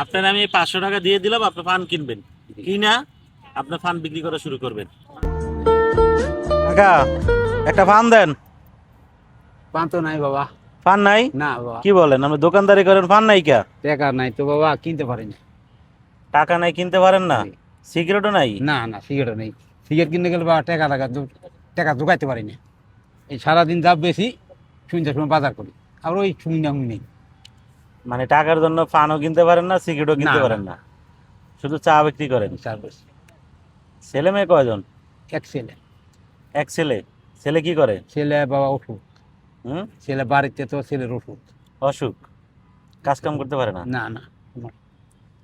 আপনার আমি পাঁচশো টাকা দিয়ে দিলাম আপনি ফান কিনবেন। কিনা আপনার ফান বিক্রি করা শুরু করবেন। কাকা একটা ফান দেন। পান তো নাই বাবা। ফান নাই? না বাবা। কি বলেন আপনি দোকানদারি করেন ফান নাই কে? টাকা নাই তো বাবা কিনতে পারি না টাকা নাই কিনতে পারেন না। সিগারেটও নাই? না না সিগারেট নেই। সিগারেট কিনতে গেলে বাবা টাকা লাগা টাকা জোগাইতে পারি না এই সারাদিন যা বেশি শুনতে সময় বাজার করি। আর ওই শুনি নেই। মানে টাকার জন্য ফানও কিনতে পারেন না সিগারেটও কিনতে পারেন না। শুধু চা বিক্রি করেন। ছেলে মেয়ে কয়জন? এক ছেলে। এক ছেলে। ছেলে কি করে? ছেলে বাবা ওষুধ হুম? ছেলে বাড়িতে তো ছেলের অসুখ। কাজ কাম করতে পারে না? না না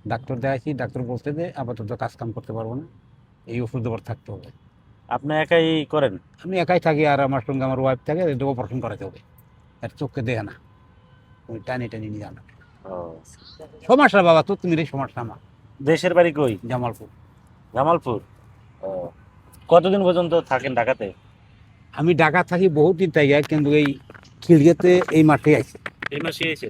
ডাক্তার দেখাইছি ডাক্তার বলতে যে আপাতত কাজ কাম করতে পারব না। এই ওষুধ দেবার থাকতে হবে। আপনি একাই করেন? আমি একাই থাকি আর আমার সঙ্গে আমার ওয়াইফ থাকে অপারেশন করাতে হবে। আর চোখকে দেয় না। ওই টানি টানি নিয়ে জানা সমস্যা বাবা তো তুমি সমস্যা আমার দেশের বাড়ি কই? জামালপুর। জামালপুর? কতদিন পর্যন্ত থাকেন ঢাকাতে? আমি ঢাকা থাকি বহুত দিন তাই কিন্তু এই খিলগেতে এই মাঠে আইছি। এই মাসে এসে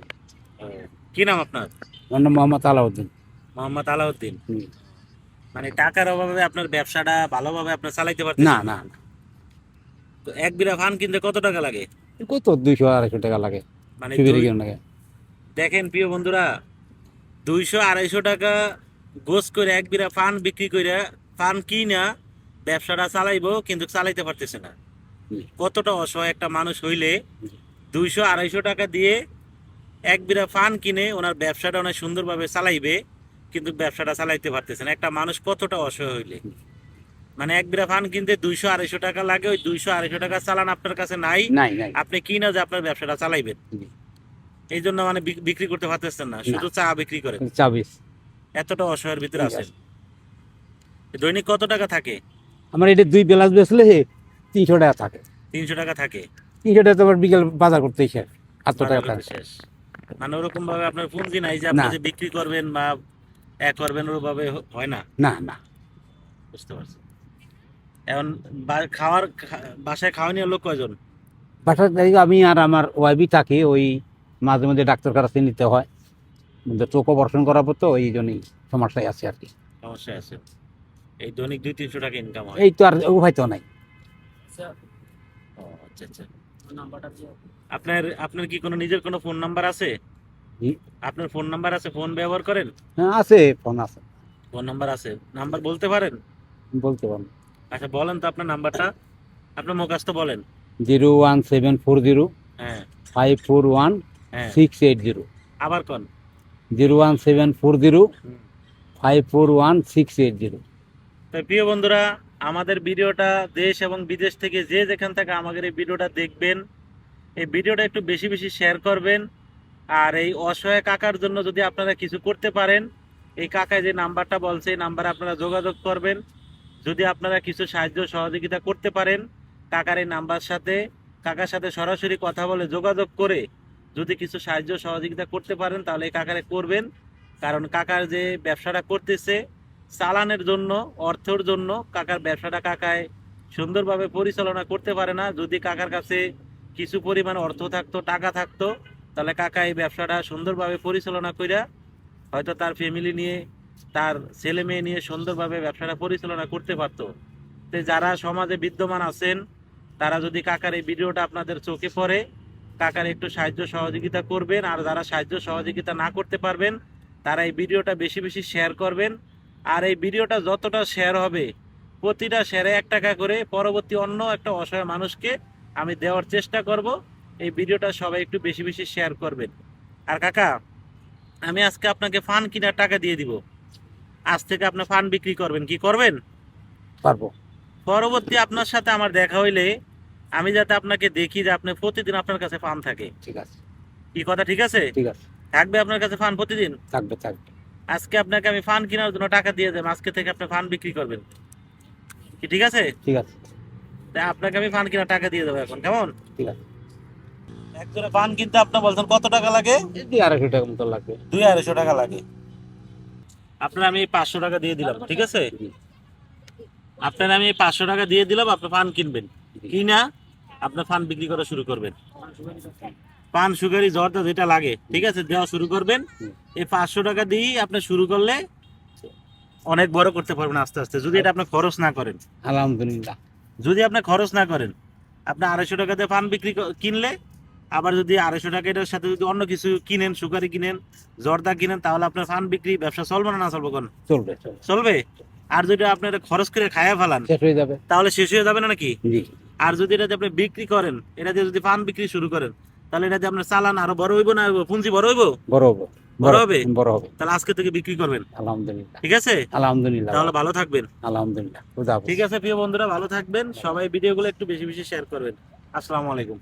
কি নাম আপনার? আমার নাম মোহাম্মদ আলাউদ্দিন। মোহাম্মদ আলাউদ্দিন। মানে টাকার অভাবে আপনার ব্যবসাটা ভালোভাবে আপনার চালাইতে পারতেন না না? তো এক বিঘা ফান কিনতে কত টাকা লাগে? কত? দুইশো আড়াইশো টাকা লাগে। মানে লাগে? দেখেন প্রিয় বন্ধুরা দুইশো আড়াইশো টাকা গোস করে এক বিঘা ফান বিক্রি করে ফান কিনা ব্যবসাটা চালাইবো কিন্তু চালাইতে পারতেছে না। কতটা অসহায় একটা মানুষ হইলে দুইশো আড়াইশো টাকা দিয়ে এক বিঘা ফান কিনে ওনার ব্যবসাটা অনেক সুন্দরভাবে চালাইবে কিন্তু ব্যবসাটা চালাইতে পারতেছে না। একটা মানুষ কতটা অসহায় হইলে। মানে এক বিঘা ফান কিনতে দুইশো আড়াইশো টাকা লাগে ওই দুইশো আড়াইশো টাকা চালান আপনার কাছে নাই। আপনি কি না যে আপনার ব্যবসাটা চালাইবেন। এই জন্য মানে বিক- বিক্রি করতে পারতেছেন না। শুধু চা বিক্রি করেন চাবিশ এতটা অসহায়ের ভিতরে আছেন। দৈনিক কত টাকা থাকে? আমার এটা দুই বেলাস বেসলে তিনশো টাকা থাকে। তিনশো টাকা থাকে। তিনশো টাকা তো আবার বিকেল বাজার করতে শেষ। আটশো টাকা থাকে শেষ। মানে ওরকম ভাবে আপনার পুঁজি নাই যে আপনি যে বিক্রি করবেন বা এক করবেন ওরভাবে হয় না? না না। বুঝতে পারছি। এখন খাওয়ার বাসায় খাওয়া নিয়ে লোক কয়জন? বাসার আমি আর আমার ওয়াইফই থাকি ওই মাঝে মাঝে ডাক্তার কাছে নিতে হয়। কিন্তু চোখ অপারেশন করাবো তো এই জন্যই সমস্যায় আছে আর কি। সমস্যা আছে এই দৈনিক দুই তিনশো টাকা ইনকাম হয়। এই তো আর উপায় তো নাই। ও, আচ্ছা আচ্ছা। আপনার আপনার কি কোনো নিজের কোনো ফোন নাম্বার আছে? আপনার ফোন নাম্বার আছে? ফোন ব্যবহার করেন? হ্যাঁ আছে ফোন আছে। ফোন নাম্বার আছে। নাম্বার বলতে পারেন? বলতে পারেন আচ্ছা বলেন তো আপনার নাম্বারটা। আপনার মুখাস্ত বলেন। Zero one seven four zero হ্যাঁ। Five four one six eight zero আবার কোন? Zero one seven four zero five four one six eight zero তো প্রিয় বন্ধুরা আমাদের ভিডিওটা দেশ এবং বিদেশ থেকে যে যেখান থেকে আমাদের এই ভিডিওটা দেখবেন এই ভিডিওটা একটু বেশি বেশি শেয়ার করবেন। আর এই অসহায় কাকার জন্য যদি আপনারা কিছু করতে পারেন এই কাকায় যে নাম্বারটা বলছে এই নাম্বারে আপনারা যোগাযোগ করবেন। যদি আপনারা কিছু সাহায্য সহযোগিতা করতে পারেন কাকার এই নাম্বার সাথে কাকার সাথে সরাসরি কথা বলে যোগাযোগ করে যদি কিছু সাহায্য সহযোগিতা করতে পারেন, তাহলে কাকারে করবেন। কারণ কাকার যে ব্যবসাটা করতেছে, চালানের জন্য, অর্থের জন্য কাকার ব্যবসাটা কাকায় সুন্দরভাবে পরিচালনা করতে পারে না। যদি কাকার কাছে কিছু পরিমাণ অর্থ থাকতো, টাকা থাকতো, তাহলে কাকা এই ব্যবসাটা সুন্দরভাবে পরিচালনা কইরা হয়তো তার ফ্যামিলি নিয়ে, তার ছেলে মেয়ে নিয়ে সুন্দরভাবে ব্যবসাটা পরিচালনা করতে পারতো। তো যারা সমাজে বিদ্যমান আছেন, তারা যদি কাকার এই ভিডিওটা আপনাদের চোখে পড়ে কাকার একটু সাহায্য সহযোগিতা করবেন আর যারা সাহায্য সহযোগিতা না করতে পারবেন তারা এই ভিডিওটা বেশি বেশি শেয়ার করবেন। আর এই ভিডিওটা যতটা শেয়ার হবে প্রতিটা শেয়ারে এক টাকা করে পরবর্তী অন্য একটা অসহায় মানুষকে আমি দেওয়ার চেষ্টা করব। এই ভিডিওটা সবাই একটু বেশি বেশি শেয়ার করবেন। আর কাকা আমি আজকে আপনাকে ফান কেনার টাকা দিয়ে দিব। আজ থেকে আপনি ফান বিক্রি করবেন কি করবেন? পারব। পরবর্তী আপনার সাথে আমার দেখা হইলে আমি যাতে আপনাকে দেখি যে আপনি প্রতিদিন আপনার কাছে ফান থাকে। ঠিক আছে। কি কথা ঠিক আছে? ঠিক আছে। থাকবে আপনার কাছে ফান প্রতিদিন? থাকবে থাকবে। আজকে আপনাকে আমি ফান কেনার জন্য টাকা দিয়ে দেব আজকে থেকে আপনি ফান বিক্রি করবেন। কি ঠিক আছে? ঠিক আছে। তাই আপনাকে আমি ফান কেনার টাকা দিয়ে দেবো এখন কেমন? ঠিক আছে। একজনে ফান কিনতে আপনি বলছেন কত টাকা লাগে? দুই আড়াইশো টাকা মতো লাগবে দুই আড়াইশো টাকা লাগে। আপনার আমি পাঁচশো টাকা দিয়ে দিলাম ঠিক আছে? আপনার আমি পাঁচশো টাকা দিয়ে দিলাম আপনি ফান কিনবেন। কিনা আপনি ফান বিক্রি করা শুরু করবেন। পান সুগারি জর্দা যেটা লাগে ঠিক আছে দেওয়া শুরু করবেন। এই পাঁচশো টাকা দিয়েই আপনি শুরু করলে অনেক বড় করতে পারবেন আস্তে আস্তে যদি এটা আপনি খরচ না করেন। আলহামদুলিল্লাহ। যদি আপনি খরচ না করেন আপনি আড়াইশো টাকা দিয়ে পান বিক্রি কিনলে আবার যদি আড়াইশো টাকা এটার সাথে যদি অন্য কিছু কিনেন সুগারি কিনেন জর্দা কিনেন তাহলে আপনার পান বিক্রি ব্যবসা চলবে না না চলবে কোন? চলবে চলবে। আর যদি আপনি খরচ করে খায়া ফেলান হয়ে তাহলে শেষ হয়ে যাবে না নাকি? আর যদি এটা আপনি বিক্রি করেন এটা দিয়ে যদি পান বিক্রি শুরু করেন তাহলে এটা দিয়ে আপনার চালান আরও বড় হইব না পুঁজি বড় হইব? বড় হবে বড় হবে? বড় হবে। তাহলে আজকে থেকে বিক্রি করবেন। আলহামদুলিল্লাহ। ঠিক আছে? আলহামদুলিল্লাহ। তাহলে ভালো থাকবেন। আলহামদুলিল্লাহ। ঠিক আছে প্রিয় বন্ধুরা ভালো থাকবেন। সবাই ভিডিওগুলো একটু বেশি বেশি শেয়ার করবেন। আসসালামু আলাইকুম।